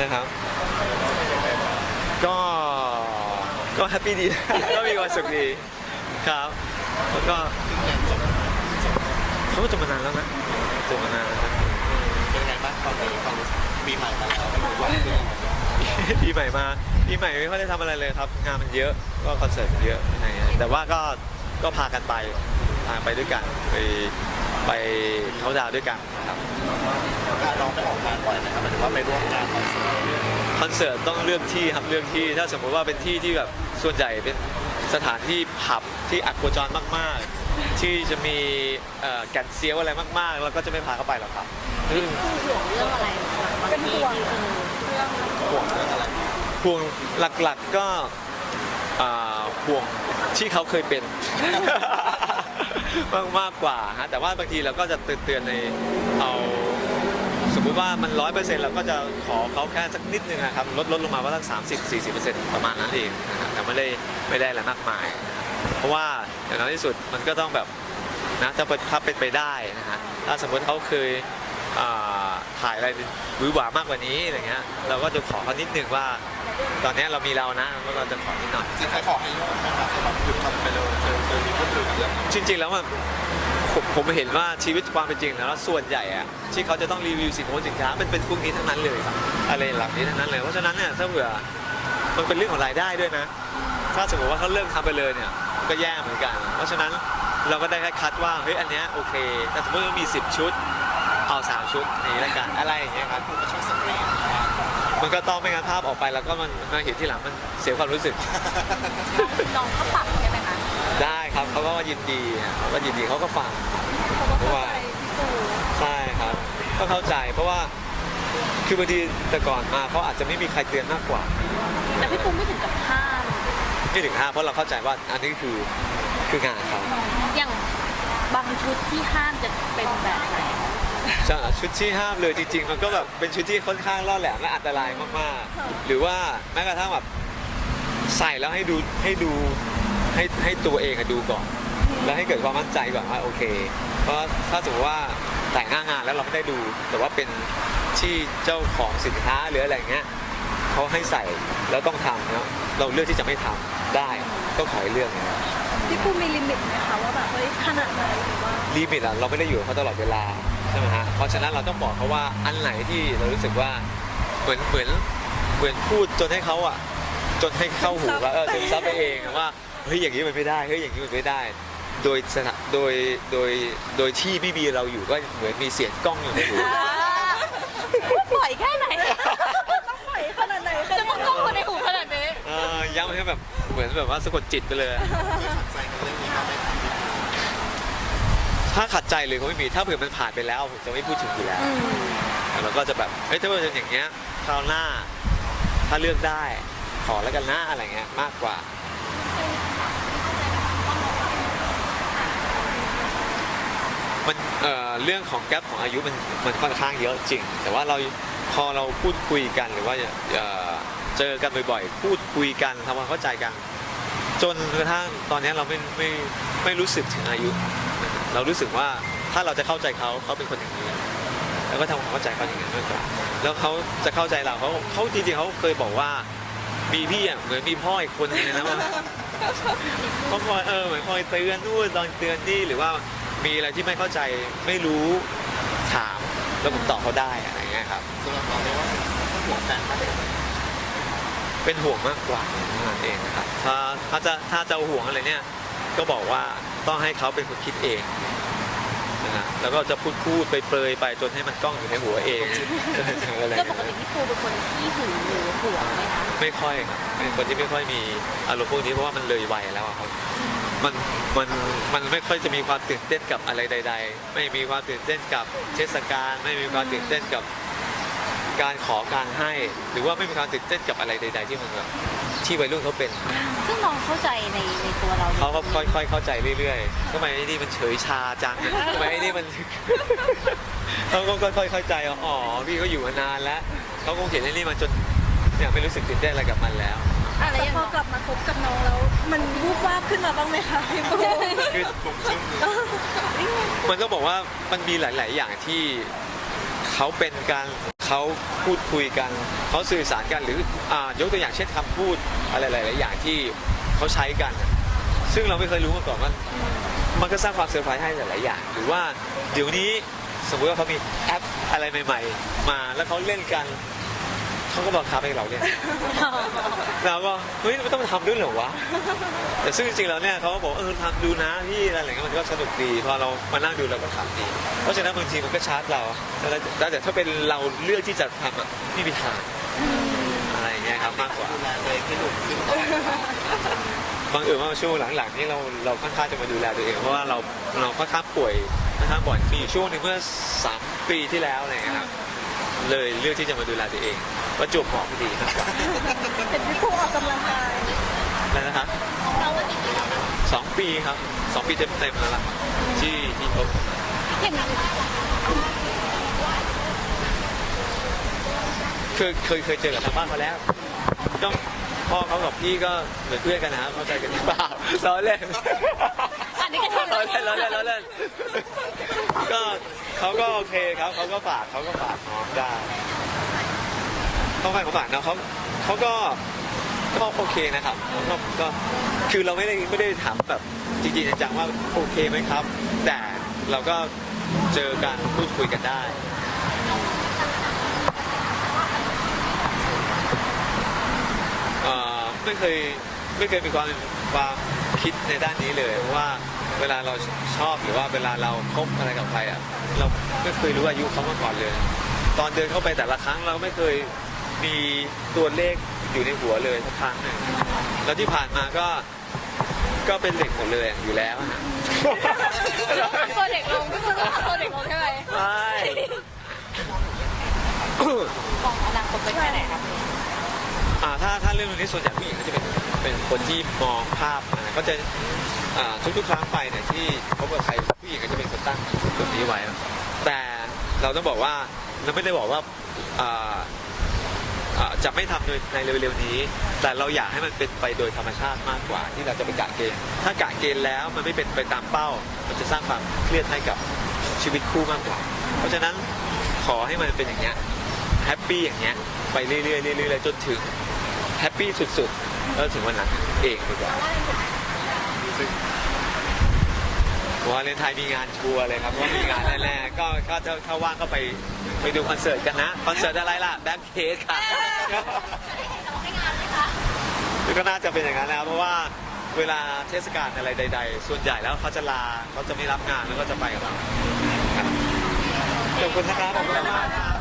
นะครับ ก็ก็แฮปปี้ดี ก็มีความสุขดีครับ แล้วก็เขาก็จบมานานแล้วนะจบมานานแล้วนะเป็นไงบ้างตอนนี้ความรู้สึกปีใหม่มาแล้วไม่รู้ว่าเป็นยังไงปีใหม่มาปีใหม่ไม่ค่อยได้ทำอะไรเลยครับ งานมันเยอะก็คอนเสิร์ตมันเยอะอะไรเงี้ยแต่ว่าก็ก็พากันไปพาไปด้วยกันไป ไปเขาน์ดาวน์ด้วยกันครับพาน้องไปออกงานบ่อยไหมครับหมายถึงว่าไปร่วมงานคอนเสิร์ตคอนเสิร์ตต้องเลือกที่ครับเลือกที่ถ้าสมมุติว่าเป็นที่ที่แบบส่วนใหญ่เป็นสถานที่ผับที่อัดโคจรมาก ๆ ที่จะมีเอ่อแกนเซียวอะไรมากๆเราก็จะไม่พาเข้าไปหรอกครับซึ่งห่วงเรื่องอะไรบางทีที่เออเรื่องห่วงเรื่องอะไรห่วงหลัก ๆ ก็อ่าห่วงที่เขาเคยเป็น มากมากกว่าฮะแต่ว่าบางทีเราก็จะเตือนในเอาสมมุติว่ามันร้อยเปอร์เซ็นต์เราก็จะขอเขาแค่สักนิดนึงนะครับลดลดลงมาว่าสักสามสิบสี่สิบเปอร์เซ็นต์ประมาณนั้นเองนะฮะแต่ไม่ได้ไม่ได้อะไรมากมาย เพราะว่าอย่างน้อยที่สุดมันก็ต้องแบบนะถ้าเป็นถ้าเป็นไปได้นะฮะถ้าสมมติเขาเคยอ่า ถ่ายอะไรหวือหวามากกว่านี้อะไรเงี้ยเราก็จะขอเขานิดนึงว่า ตอนนี้เรามีเรานะแล้วเราจะขอนิดหน่อยจริงๆใครขอให้ยกนะครับสำหรับหยุดทำไปเลยเคยเคยมีพูดถึงเรื่องนี้จริง ๆ แล้วมันผมผมเห็นว่าชีวิตความเป็นจริงแล้วส่วนใหญ่อะที่เขาจะต้องรีวิวสินค้าสินค้ามันเป็นพวกนี้ทั้งนั้นเลยครับอะไรหลังนี้ทั้งนั้นเลยเพราะฉะนั้นเนี่ยถ้าเผื่อมันเป็นเรื่องของรายได้ด้วยนะ ถ้าสมมติว่าเขาเลิกทำไปเลยเนี่ยก็แย่เหมือนกัน เพราะฉะนั้นเราก็ได้แค่คัดว่าเฮ้ยอันเนี้ยโอเค แต่สมมติว่ามี 10 ชุดเอา สามชุดนี้ละกันอะไรอย่างเงี้ยครับคุณก็ช่วยสกรีนมันก็ต้องไม่งั้นภาพออกไปแล้วก็มันมาเห็นที่หลังมันเสียความรู้สึก น้องเขาปรับใช่ไหมคะได้ครับเขาก็ยินดีเขาก็ยินดีเขาก็ฟังเขาก็เข้าใจพี่ปูใช่ครับก็เข้าใจเพราะว่าคือบางทีแต่ก่อนมาเขาอาจจะไม่มีใครเตือนมากกว่า แต่พี่ปูไม่ถึงกับห้ามไม่ถึงห้าเพราะเราเข้าใจว่าอันนี้คือคืองานเขาอย่างบางชุดที่ห้ามจะเป็นแบบไหน จะชุดที่ห้ามเลยจริง ๆ มันก็แบบเป็นชุดที่ค่อนข้างล่อแหลมและอันตรายมากๆ หรือว่าแม้กระทั่งแบบใส่แล้วให้ดูให้ดูให้ให้ตัวเองอะดูก่อน แล้วให้เกิดความมั่นใจก่อนว่าโอเค เพราะถ้าสมมติว่าแต่งหน้างานแล้วเราไม่ได้ดู แต่ว่าเป็นที่เจ้าของสินค้าหรืออะไรอย่างเงี้ยเขาให้ใส่แล้วต้องทำเนาะเราเลือกที่จะไม่ทำได้ก็ขอให้เรื่องนะพี่ปูมีลิมิตไหมคะว่าแบบเฮ้ยขนาดไหนหรือว่าลิมิตอะเราไม่ได้อยู่กับเขาตลอดเวลา ใช่ไหมฮะเพราะฉะนั้นเราต้องบอกเขาว่าอันไหนที่เรารู้สึกว่าเหมือนเหมือนเหมือนพูดจนให้เขาอะจนให้เข้าหูว่าเออซึถึมงซัซับบไปไปเองอะว่าเฮ้ยอย่างนี้มันไม่ได้เฮ้ยอย่างนี้มันไม่ได้ โดยสถาโดยโดยโดยที่พี่บีเราอยู่ก็เหมือนมีเสียงกล้องอยู่ในหูปล่อยแค่ไหนต้องปล่อยขนาดไหนจะมากล้องคนในหูขนาดนี้เออย้ำให้แบบเหมือนแบบว่าสะกดจิตไปเลยเคยขัดใจกันเรื่องนี้บ้างไหมครับ ถ้าขัดใจเลยก็ไม่มี ถ้าเผื่อมันผ่านไปแล้วผมจะไม่พูดถึงอยู่แล้วอืมเราก็จะแบบ เฮ้ยถ้าเป็นอย่างเงี้ยคราวหน้า ถ้าเลือกได้ขอแล้วกันนะอะไรเงี้ยมากกว่า มันเอ่อเรื่องของแกลของอายุมันมันค่อนข้างเยอะจริง แต่ว่าเราพอเราพูดคุยกันหรือว่าเอ่อเจอกันบ่อยๆ พูดคุยกันทำความเข้าใจกัน จนกระทั่งตอนนี้เราไม่ไม่ไม่รู้สึกถึงอายุ เรารู้สึกว่าถ้าเราจะเข้าใจเขาเขาเป็นคนอย่างนี้ แล้วก็ทำความเข้าใจเขาอย่างนั้นมากกว่าแล้วเขาจะเข้าใจเราเขาเขาจริงๆเขาเคยบอกว่ามีพี่อะเหมือนมีพ่ออีกคนนึงนะว่าเขาคอยเออเหมือนคอยเตือนนู่นตอนเตือนนี่หรือว่ามีอะไรที่ไม่เข้าใจไม่รู้ถามแล้วผมตอบเขาได้อะไรเงี้ยครับสำหรับเราเรียกว่าห่วงแฟนมากเลยเป็นห่วงมากกว่าเท่านั้นเองนะครับถ้าถ้าจะถ้าจะเอาห่วงอะไรเนี่ยก็บอกว่า ต้องให้เขาเป็นคนคิดเองนะฮะแล้วก็จะพูดพูดไปเปรยๆไปจนให้มันกล้องอยู่ในหัวเองอะไรแล้วปกติพี่ปูเป็นคนที่หึงหรือห่วงไหมคะไม่ค่อยครับเป็นคนที่ไม่ค่อยมีอารมณ์พวกนี้เพราะว่ามันเลยวัยแล้วอะครับมันมันมันไม่ค่อยจะมีความตื่นเต้นกับอะไรใด ๆ ไม่มีความตื่นเต้นกับเทศกาลไม่มีความตื่นเต้นกับการขอการให้ หรือว่าไม่มีความตื่นเต้นกับอะไรใด ๆ ที่มันแบบ ที่วัยรุ่นเขาเป็น ซึ่งน้องเข้าใจในในตัวเราเขาก็ค่อยๆเข้าใจเรื่อยๆทำไมไอ้นี่มันเฉยชาจังทำไมไอ้นี่มันเขาก็ค่อยๆเข้าใจว่าอ๋อพี่เขาอยู่มานานแล้วเขาคงเห็นไอ้นี่มาจนเนี่ยไม่รู้สึกตื่นเต้นอะไรกับมันแล้วอะไรแต่อย่างพอเงี้ยกลับมาคบกับน้องแล้ว มันวูบวาบขึ้นมาบ้างไหมคะพี่ปูคือลงซึ่งมันก็บอกว่ามันมีหลาย ๆ อย่างที่เขาเป็นการ เขาพูดคุยกัน เขาสื่อสารกันหรืออยกตัวอย่างเช่นคำพูดอะไรหลายๆอย่างที่เขาใช้กัน ซึ่งเราไม่เคยรู้มาก่อนว่ามันก็สร้างความเซอร์ไพรส์ให้หลายๆอย่าง หรือว่าเดี๋ยวนี้สมมติว่าเขามีแอปอะไรใหม่ ๆ มาแล้วเขาเล่นกัน เขาก็บังคับให้เราเล่นเราก็เฮ้ยมันต้องทำด้วยเหรอวะแต่ซึ่งจริงๆแล้วเนี่ยเขาก็บอกเออทำดูนะพี่อะไรอย่างเงี้ยมันก็สนุกดีพอเรามานั่งดูเราก็ทำดีเพราะฉะนั้นบางทีมันก็ชาร์จเราแล้วแต่แต่ถ้าเป็นเราเลือกที่จะทำอะไม่มีทางอะไรอย่างเงี้ยครับมากกว่าดูแลตัวเองให้หนุ่มขึ้นก่อนบางเอิญว่าช่วงหลังๆนี่เราเราค่อนข้างจะมาดูแลตัวเองเพราะว่าเราเราค่อนข้างป่วยค่อนข้างบ่อยมีอยู่ช่วงหนึ่งเมื่อสามปีที่แล้วอะไรอย่างเงี้ยครับ เลยเลือกที่จะมาดูแลตัวเองประจวบเหมาะพอดีครับเป็นพี่ผู้ออกกำลังกายแล้วนะครับสองปีครับสองปีเต็มๆแล้วล่ะที่ที่คบอย่างนั้นเคยเคยเคยเจอกับทางบ้านเขาแล้วต้องพ่อเขากับพี่ก็เหมือนเพื่อนกันนะครับเข้าใจกันหรือเปล่าล้อเล่นอันนี้ก็ทำล้อเล่นล้อเล่นล้อเล่นก็ เขาก็โอเคครับเขาก็ฝากเขาก็ฝากน้องได้เขาฝากเขาฝากนะเขาเขาก็ก็โอเคนะครับก็ก็คือเราไม่ได้ไม่ได้ถามแบบจริงๆจังๆว่าโอเคไหมครับ แต่เราก็เจอกันพูดคุยกันได้อ่อไม่เคยไม่เคยมีความความคิดในด้านนี้เลยเพราะว่า เวลาเราชอบหรือว่าเวลาเราคบอะไรกับใครอะเราไม่เคยรู้อายุเขามาก่อนเลย ตอนเดินเข้าไปแต่ละครั้งเราไม่เคยมีตัวเลขอยู่ในหัวเลยสักครั้งหนึ่งแล้วที่ผ่านมาก็ก็เป็นเด็กหมดเลยอยู่แล้วอะ ตัวเด็กลงก็คือต้องทำตัวเด็กลงใช่ไหมไม่มองอนาคตไปแค่ไหนครับ อ่าถ้าถ้าเรื่องนี้ส่วนใหญ่ผู้หญิงก็จะเป็น เป็นคนที่มองภาพนะก็จะอ่าทุกๆครั้งไปเนี่ยที่พบกับใครผู้หญิงก็จะเป็นคนตั้งแบบนี้ไว้ แต่เราต้องบอกว่าเราไม่ได้บอกว่าจะไม่ทำในในเร็วๆนี้ แต่เราอยากให้มันเป็นไปโดยธรรมชาติมากกว่า ที่เราจะไปกะเกณฑ์ ถ้ากะเกณฑ์แล้วมันไม่เป็นไปตามเป้า มันจะสร้างความเครียดให้กับชีวิตคู่มากกว่า เพราะฉะนั้นขอให้มันเป็นอย่างเงี้ยแฮปปี้อย่างเงี้ยไปเรื่อยๆเรื่อยๆจนถึงแฮปปี้สุดๆ แล้วถึงวันนั้นเองดีกว่าวันวาเลนไทน์มีงานชัวร์เลยครับว่ามีงานแน่ๆก็ก็จะถ้าว่างก็ไปไปดูคอนเสิร์ตกันนะ คอนเสิร์ตอะไรล่ะแบ็คเคสค่ะก็น่าจะเป็นอย่างนั้นนะครับเพราะว่าเวลาเทศกาลอะไรใด ๆ ส่วนใหญ่แล้วเขาจะลาเขาจะไม่รับงานแล้วก็จะไปกับเราขอบคุณนะครับขอบคุณมากครับ